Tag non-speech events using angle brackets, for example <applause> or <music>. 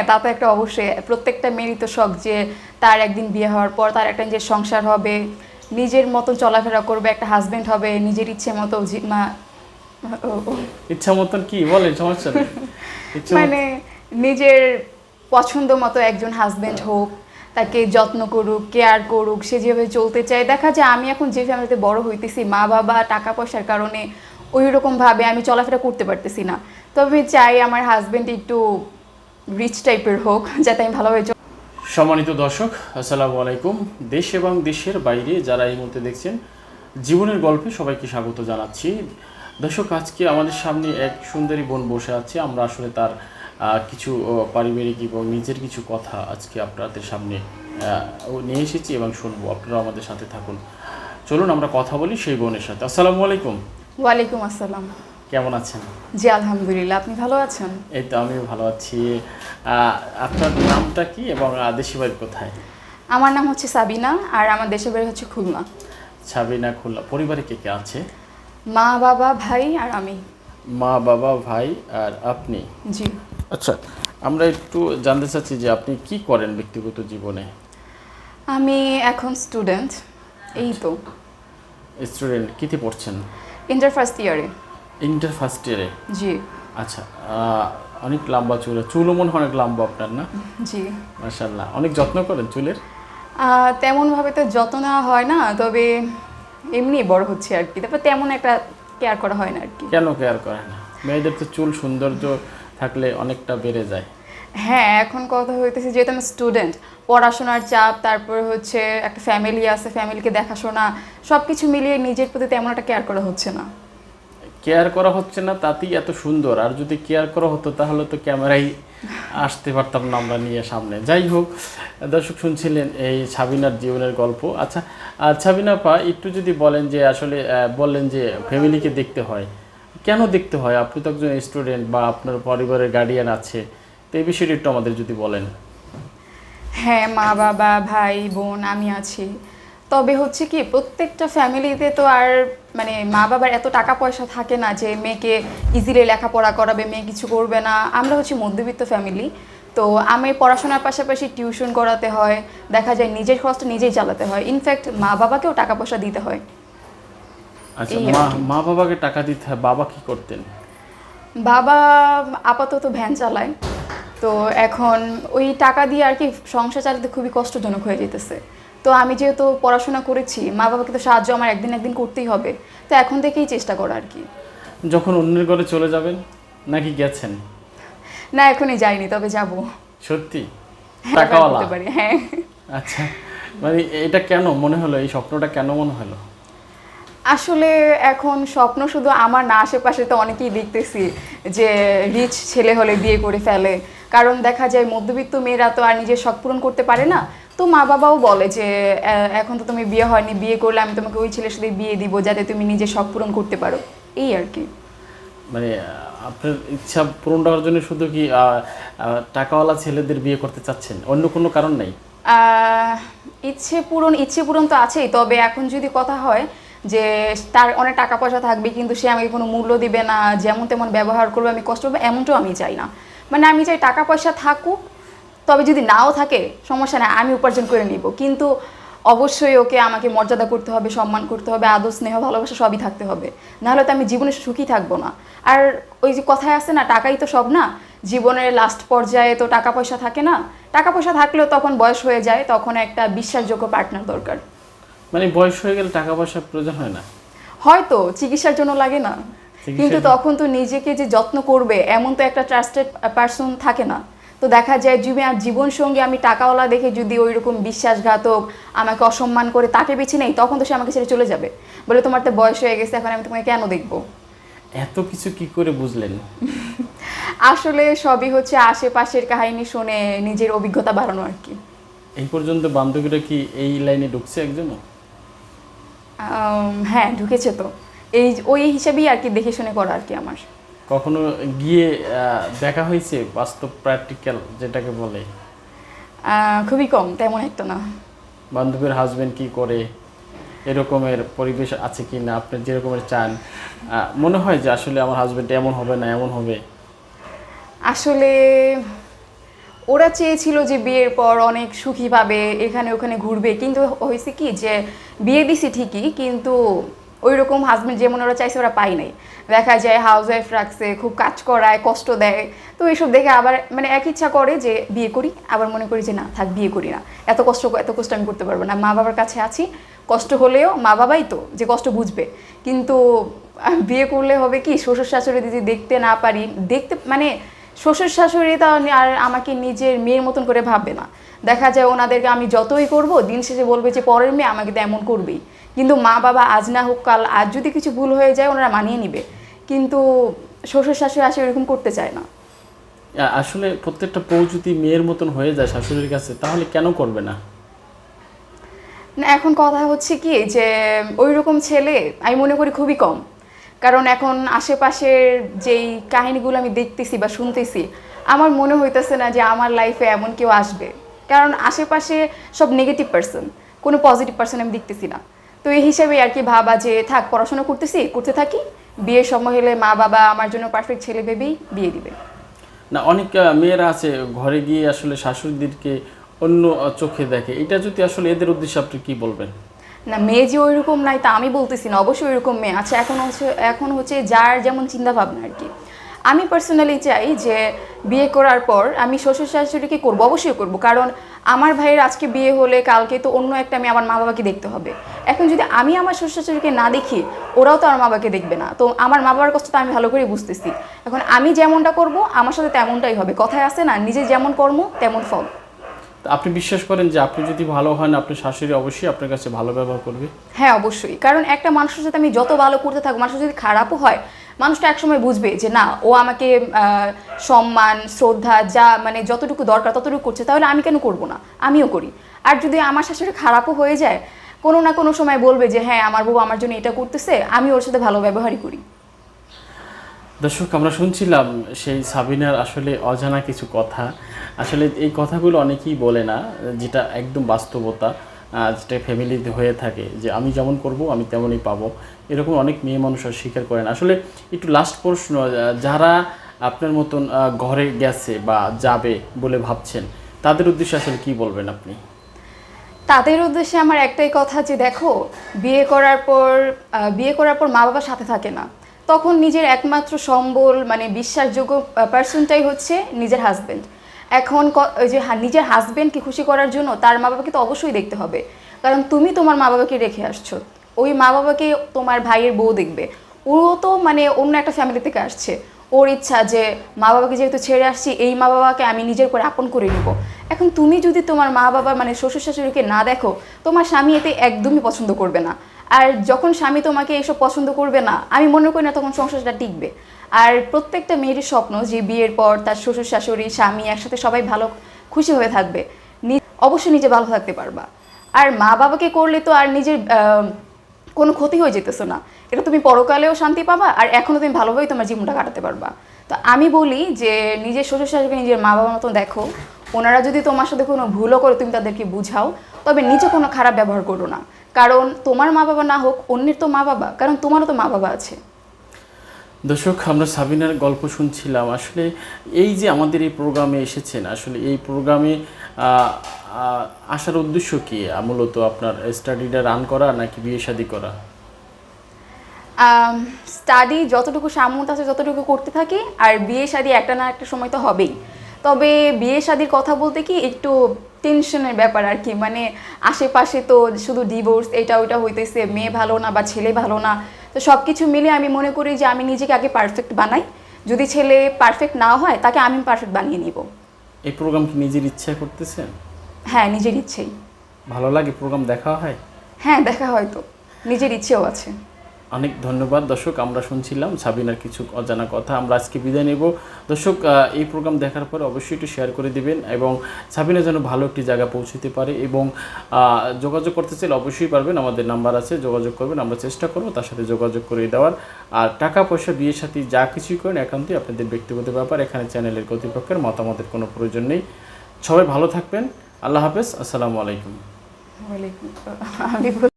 হ্যাঁ তা তো একটা অবশ্যই। প্রত্যেকটা মেয়েরই তো শখ যে তার একদিন বিয়ে হওয়ার পর তার একটা নিজের সংসার হবে নিজের মতন চলাফেরা করবে একটা হাজবেন্ড হবে নিজের ইচ্ছে মতো মা। ইচ্ছা মতন কি? বলেন সমস্যা নেই। <laughs> মানে নিজের পছন্দ মতো একজন হাজবেন্ড হোক তাকে যত্ন করুক কেয়ার করুক সে যেভাবে চলতে চায়। দেখা যায় আমি এখন যে ফ্যামিলিতে বড় হইতেছি মা বাবা টাকা পয়সার কারণে ওই রকম ভাবে আমি চলাফেরা করতে পারতেছি না। তবে আমি চাই আমার হাজবেন্ড একটু রিচ টাইপের হোক যাতে আমি ভালোভাবে সম্মানিত দর্শক আসসালামু আলাইকুম। দেশ এবং দেশের বাইরে যারা এই মুহূর্তে দেখছেন জীবনের গল্পে সবাইকে স্বাগত জানাচ্ছি। দর্শক আজকে আমাদের সামনে এক সুন্দরী বোন বসে আছে। আমরা আসলে তার কিছু পারিবারিক এবং নিজের কিছু কথা আজকে আপনাদের সামনে নিয়ে এসেছি এবং শুনব। আপনারা আমাদের সাথে থাকুন। চলুন আমরা কথা বলি সেই বোনের সাথে। আসসালামু আলাইকুম। ওয়ালাইকুম আসসালাম। কেমন আছেন? জি আলহামদুলিল্লাহ আপনি ভালো আছেন? এই তো আমিও ভালো আছি। আপনার নামটা কি এবং দেশি বাড়ি কোথায়? আমার নাম হচ্ছে সাবিনা আর আমার দেশের বাড়ি হচ্ছে খুলনা। সাবিনা খুলনা। পরিবারে কে কে আছে? মা বাবা ভাই আর আমি। মা বাবা ভাই আর আপনি? জি। আচ্ছা আমরা একটু জানতে চাচ্ছি যে আপনি কি করেন ব্যক্তিগত জীবনে? আমি এখন স্টুডেন্ট এই তো। স্টুডেন্ট কিতে পড়ছেন? ইন্টার ফার্স্ট ইয়ারে ইন্টার ফার্স্ট ইয়ারে জি। আচ্ছা অনেক লম্বা চুল চুলও মনে হয় অনেক লম্বা আপনার না? জি। মাসাল্লাহ অনেক যত্ন করেন চুলের? তেমনভাবে তো যত্ন নেওয়া হয় না তবে এমনি বড় হচ্ছে আর কি। তারপর তেমন একটা কেয়ার করা হয় না আর কি। কেন কেয়ার করে না? মেয়েদের তো চুল সৌন্দর্য থাকলে অনেকটা বেড়ে যায়। হ্যাঁ এখন কথা হইতেছে যেহেতু আমি স্টুডেন্ট পড়াশোনার চাপ তারপরে হচ্ছে একটা ফ্যামিলি আছে ফ্যামিলিকে দেখাশোনা সব কিছু মিলিয়ে নিজের প্রতি তেমন একটা কেয়ার করা হচ্ছে না। কেয়ার করা হচ্ছে না, তাতেই এত সুন্দর। আর যদি কেয়ার করা হতো, তাহলে তো ক্যামেরাই আসতে পারতাম না আমরা নিয়ে সামনে। যাই হোক, দর্শক শুনছিলেন এই সাবিনার জীবনের গল্প। আচ্ছা আর পা, একটু যদি বলেন যে আসলে বললেন যে ফ্যামিলিকে দেখতে হয়। কেন দেখতে হয়? আপনি তো একজন স্টুডেন্ট বা আপনার পরিবারের গার্ডিয়ান আছে। তো এই বিষয়টি একটু আমাদের যদি বলেন। হ্যাঁ মা বাবা ভাই, বোন, আমি আছি। তবে হচ্ছে কি প্রত্যেকটা ফ্যামিলিতে তো আর মানে মা বাবার এত টাকা পয়সা থাকে না যে মেয়েকে ইজিলি লেখাপড়া করাবে মেয়ে কিছু করবে না। আমরা হচ্ছে মধ্যবিত্ত ফ্যামিলি তো আমি পড়াশোনার পাশাপাশি টিউশন করাতে হয় দেখা যায় নিজের খরচটা নিজেই চালাতে হয়। ইনফ্যাক্ট মা বাবাকেও টাকা পয়সা দিতে হয়। আচ্ছা মা মা বাবাকে টাকা দিতে হয় বাবা কি করতেন? বাবা আপাতত ভ্যান চালায়। তো এখন ওই টাকা দিয়ে আর কি সংসার চালাতে খুবই কষ্টজনক হয়ে যেতেছে। তো আমি যেহেতু পড়াশোনা করেছি মা বাবাকে তো সাহায্য আমার একদিন একদিন করতেই হবে। তো এখন থেকেই চেষ্টা করা আর কি। যখন অন্যের ঘরে চলে যাবেন নাকি গেছেন? না এখনই যাইনি তবে যাব। সত্যি? টাকাওয়ালা? পারি হ্যাঁ। আচ্ছা মানে এটা কেন মনে হলো এই স্বপ্নটা কেন মনে হলো? আসলে এখন স্বপ্ন শুধু আমার না আশেপাশে তো অনেকেই দেখতেছি যে রিচ ছেলে হলে বিয়ে করে ফেলে। কারণ দেখা যায় মধ্যবিত্ত মেয়েরা তো আর নিজের শখ পূরণ করতে পারে না তো মা বাবাও বলে যে এখন তো তুমি বিয়ে হয়নি বিয়ে করলে আমি তোমাকে ওই ছেলের সাথে বিয়ে দিব যাতে তুমি নিজে শখ পূরণ করতে পারো। এই আর কি। মানে আপনার ইচ্ছা পূরণ করার জন্য শুধু কি টাকাওয়ালা ছেলেদের বিয়ে করতে চাচ্ছেন? অন্য কোনো কারণ নেই? ইচ্ছে পূরণ ইচ্ছে পূরণ তো আছেই তবে এখন যদি কথা হয় যে তার অনেক টাকা পয়সা থাকবে কিন্তু সে আমাকে কোনো মূল্য দিবে না যেমন তেমন ব্যবহার করবে আমি কষ্ট পাবো এমনটাও আমি চাই না। মানে আমি চাই টাকা পয়সা থাকুক তবে যদি নাও থাকে সমস্যা নেই আমি উপার্জন করে নিব। কিন্তু অবশ্যই ওকে আমাকে মর্যাদা করতে হবে সম্মান করতে হবে আদর স্নেহ ভালোবাসা সবই থাকতে হবে। নাহলে তো আমি জীবনে সুখী থাকব না। আর ওই যে কথায় আছে না টাকাই তো সব না? জীবনের লাস্ট পর্যায়ে তো টাকা পয়সা থাকে না। টাকা পয়সা থাকলেও তখন বয়স হয়ে যায় তখন একটা বিশ্বাসযোগ্য পার্টনার দরকার। মানে বয়স হয়ে গেলে টাকা পয়সার প্রয়োজন হয় না? হয়তো চিকিৎসার জন্য লাগে না। কিন্তু তখন তো নিজেকে যে যত্ন করবে এমন তো একটা ট্রাস্টেড পার্সন থাকে না। তো দেখা যায় আর জীবন সঙ্গে আমি টাকাওয়ালা দেখে যদি ওই রকম বিশ্বাসঘাতক আমাকে অসম্মান করে তাকে বেছে নেই তখন তো সে আমাকে ছেড়ে চলে যাবে। বলে তোমার তো বয়স হয়ে গেছে এখন আমি তোমাকে কেন দেখব? এত কিছু কি করে বুঝলেন? আসলে সবই হচ্ছে আশেপাশের কাহিনী শুনে নিজের অভিজ্ঞতা বাড়ানো আর কি। এই পর্যন্ত বান্ধবীরা কি এই লাইনে ঢুকছে একজনও? হ্যাঁ ঢুকেছে তো। এই ওই হিসাবেই আর কি দেখে শুনে করা আর কি আমার। কখনো গিয়ে দেখা হয়েছে বাস্তব প্র্যাকটিক্যাল যেটাকে বলে? খুবই কম তেমন একটা না। বান্ধবীর হাজবেন্ড কি করে? এরকমের পরিবেশ আছে কি না আপনি যেরকমের চান। মনে হয় যে আসলে আমার হাজবেন্ড এমন হবে না এমন হবে। আসলে ওরা চেয়েছিল যে বিয়ের পর অনেক সুখীভাবে এখানে ওখানে ঘুরবে। কিন্তু হয়েছে কি যে বিয়ে দিছি ঠিকই কিন্তু ওই রকম হাজবেন্ড যেমন ওরা চাইছে, ওরা পাই নাই। দেখা যায় হাউস ওয়াইফ রাখছে, খুব কাজ করায়, কষ্ট দেয়। তো এইসব দেখে আবার মানে এক ইচ্ছা করে যে বিয়ে করি, আবার মনে করি যে না, থাক, বিয়ে করি না। এত কষ্ট এত কষ্ট আমি করতে পারব না। মা বাবার কাছে আছি, কষ্ট হলেও মা বাবাই তো, যে কষ্ট বুঝবে। কিন্তু বিয়ে করলে হবে কি, শ্বশুর শাশুড়ি যদি দেখতে না পারি, দেখতে মানে শ্বশুর শাশুড়ি তা আর আমাকে নিজের মেয়ের মতন করে ভাববে না। দেখা যায় ওনাদেরকে আমি যতই করব, দিন শেষে বলবে যে পরের মেয়ে আমাকে তো এমন করবেই। কিন্তু মা বাবা আজ না হোক কাল আজ যদি কিছু ভুল হয়ে যায় ওনারা মানিয়ে নিবে। কিন্তু শ্বশুর শাশুড়ি আসে এরকম করতে চায় না। আসলে প্রত্যেকটা বউ যদি মেয়ের মতন হয়ে যায় শাশুড়ির কাছে তাহলে কেন করবে না? না এখন কথা হচ্ছে কি যে ওই রকম ছেলে আমি মনে করি খুবই কম। কারণ এখন আশেপাশের যেই কাহিনীগুলো আমি দেখতেছি বা শুনতেছি আমার মনে হইতেছে না যে আমার লাইফে এমন কেউ আসবে। কারণ আশেপাশে সব নেগেটিভ পার্সন কোনো পজিটিভ পার্সন আমি দেখতেছি না। তো এই হিসাবে আর কি ভাবা যে থাক পড়াশোনা করতেছি করতে থাকি। বিয়ের সময় হলে মা বাবা আমার জন্য পারফেক্ট ছেলে ভেবেই বিয়ে দিবে। না অনেক মেয়েরা আছে ঘরে গিয়ে আসলে শাশুড়িদেরকে অন্য চোখে দেখে। এটা যদি আসলে এদের উদ্দেশ্যে আপনি কি বলবেন? না মেয়ে যে ওইরকম নাই তা আমি বলতেছি না অবশ্যই ওইরকম মেয়ে। আছে এখন হচ্ছে এখন হচ্ছে যার যেমন চিন্তা ভাবনা আর কি। আমি পার্সোনালি চাই যে বিয়ে করার পর আমি শ্বশুর শাশুড়িকে করব অবশ্যই করব। কারণ আমার ভাইয়ের আজকে বিয়ে হলে কালকে তো অন্য একটা আমি আমার মা বাবাকে দেখতে হবে। এখন যদি আমি আমার শ্বশুর শাশুড়িকে না দেখি ওরাও তো আমার মা বাবাকে দেখবে না। তো আমার মা বাবার কষ্ট তো আমি ভালো করে বুঝতেছি। এখন আমি যেমনটা করব আমার সাথে তেমনটাই হবে। কথায় আছে না নিজে যেমন কর্ম তেমন ফল। আপনি বিশ্বাস করেন যে আপনি যদি ভালো হন আপনার শাশুড়ি অবশ্যই আপনার কাছে ভালো ব্যবহার করবে? হ্যাঁ অবশ্যই। কারণ একটা মানুষের সাথে আমি যত ভালো করতে থাকব মানুষ যদি খারাপও হয় মানুষটা একসময় বুঝবে যে না, ও আমাকে সম্মান, শ্রদ্ধা, যা মানে যতটুকু দরকার ততটুকু করছে, তাহলে আমি কেন করব না? আমিও করি। আর যদি আমার শাশুড়ি খারাপও হয়ে যায়, কোনো না কোনো সময় বলবে যে হ্যাঁ আমার বউ আমার জন্য এটা করতেছে, আমি ওর সাথে ভালো ব্যবহারই করি। দর্শক, আমরা শুনছিলাম সেই সাবিনার আসলে অজানা কিছু কথা। আসলে এই কথাগুলো অনেকেই বলে না, যেটা একদম বাস্তবতা। যেটা ফ্যামিলিতে হয়ে থাকে যে আমি যেমন করব, আমি তেমনই পাবো। এরকম অনেক মেয়ে মানুষ আর স্বীকার করেন। আসলে একটু লাস্ট প্রশ্ন যারা আপনার মতন ঘরে গেছে বা যাবে বলে ভাবছেন, তাদের উদ্দেশ্যে আসলে কি বলবেন আপনি? তাদের উদ্দেশ্যে আমার একটাই কথা যে দেখো, বিয়ে করার পর বিয়ে করার পর মা বাবা সাথে থাকে না। তখন নিজের একমাত্র সম্বল মানে বিশ্বাসযোগ্য পার্সনটাই হচ্ছে নিজের হাজবেন্ড এখন ওই যে নিজের হাজবেন্ডকে খুশি করার জন্য তার মা বাবাকে তো অবশ্যই দেখতে হবে। কারণ তুমি তোমার মা বাবাকে রেখে আসছো। ওই মা বাবাকে তোমার ভাইয়ের বউ দেখবে। ও তো মানে অন্য একটা ফ্যামিলি থেকে আসছে। ওর ইচ্ছা যে মা বাবাকে যেহেতু ছেড়ে আসছি, এই মা বাবাকে আমি নিজের করে আপন করে নিব। এখন তুমি যদি তোমার মা বাবা মানে শ্বশুর শাশুড়িকে না দেখো, তোমার স্বামী এতে একদমই পছন্দ করবে না। আর যখন স্বামী তোমাকে এসব পছন্দ করবে না, আমি মনে করি না তখন সংসারটা টিকবে। আর প্রত্যেকটা মেয়েরই স্বপ্ন যে বিয়ের পর তার শ্বশুর, শাশুড়ি, স্বামী একসাথে সবাই ভালো, খুশি হয়ে থাকবে। অবশ্যই নিজে ভালো থাকতে পারবা। আর মা বাবাকে করলে তো আর নিজের কোনো ক্ষতি হয়ে যেতেছো না। এটা তুমি পরকালেও শান্তি পাবা আর এখনও তুমি ভালোভাবেই তোমার জীবনটা কাটাতে পারবা। তো আমি বলি যে নিজের শ্বশুর, শাশুড়িকে নিজের মা বাবার মতো দেখো। ওনারা যদি তোমার সাথে কোনো ভুলও করে তুমি তাদেরকে বুঝাও, তবে নিজে কোনো খারাপ ব্যবহার করো না। কারণ তোমার মা বাবা না হোক, অন্যের তো মা বাবা কারণ তোমারও তো মা বাবা আছে। দর্শক, আমরা সাবিনার গল্প শুনছিলাম। আসলে এই যে আমাদের এই প্রোগ্রামে এসেছেন, আসলে এই প্রোগ্রামে আসার উদ্দেশ্য কি? মূলত আপনার স্টাডিটা রান করা নাকি বিয়ে শাদী করা? স্টাডি যতটুকু সামর্থ্য আছে, যতটুকু করতে থাকি, আর বিয়ে শাদী একটা না একটা সময় তো হবেই। তবে বিয়ে শাদির কথা বলতে কি, একটু টেনশনের ব্যাপার আর কি। মানে আশেপাশে তো শুধু ডিভোর্স এটা ওইটা হইতেছে, মেয়ে ভালো না বা ছেলে ভালো না তো সব কিছু মিলে আমি মনে করি যে আমি নিজেকে আগে পারফেক্ট বানাই। যদি ছেলে পারফেক্ট না হয় তাকে আমি পারফেক্ট বানিয়ে নিব। এই প্রোগ্রাম কি নিজের ইচ্ছা করতেছেন হ্যাঁ নিজের ইচ্ছেই। ভালো লাগে প্রোগ্রাম দেখা হয়? হ্যাঁ দেখা হয় তো। নিজের ইচ্ছেও আছে। অনেক ধন্যবাদ। দর্শক, আমরা শুনছিলাম সাবিনার কিছু অজানা কথা। আমরা আজকে বিদায় নেব। দর্শক এই প্রোগ্রাম দেখার পর অবশ্যই একটু শেয়ার করে দিবেন এবং সাবিনা যেন ভালো একটি জায়গা পৌঁছতে পারে এবং যোগাযোগ করতে চাইলে অবশ্যই পারবেন। আমাদের নাম্বার আছে, যোগাযোগ করবেন। আমরা চেষ্টা করব তার সাথে যোগাযোগ করে দেওয়ার। আর টাকা পয়সা, বিয়ের সাথে যা কিছুই করেন একান্তই আপনাদের ব্যক্তিগত ব্যাপার। এখানে চ্যানেলের কর্তৃপক্ষের মতামতের কোনো প্রয়োজন নেই। সবাই ভালো থাকবেন। আল্লাহ হাফেজ। আসসালামু আলাইকুম। আমি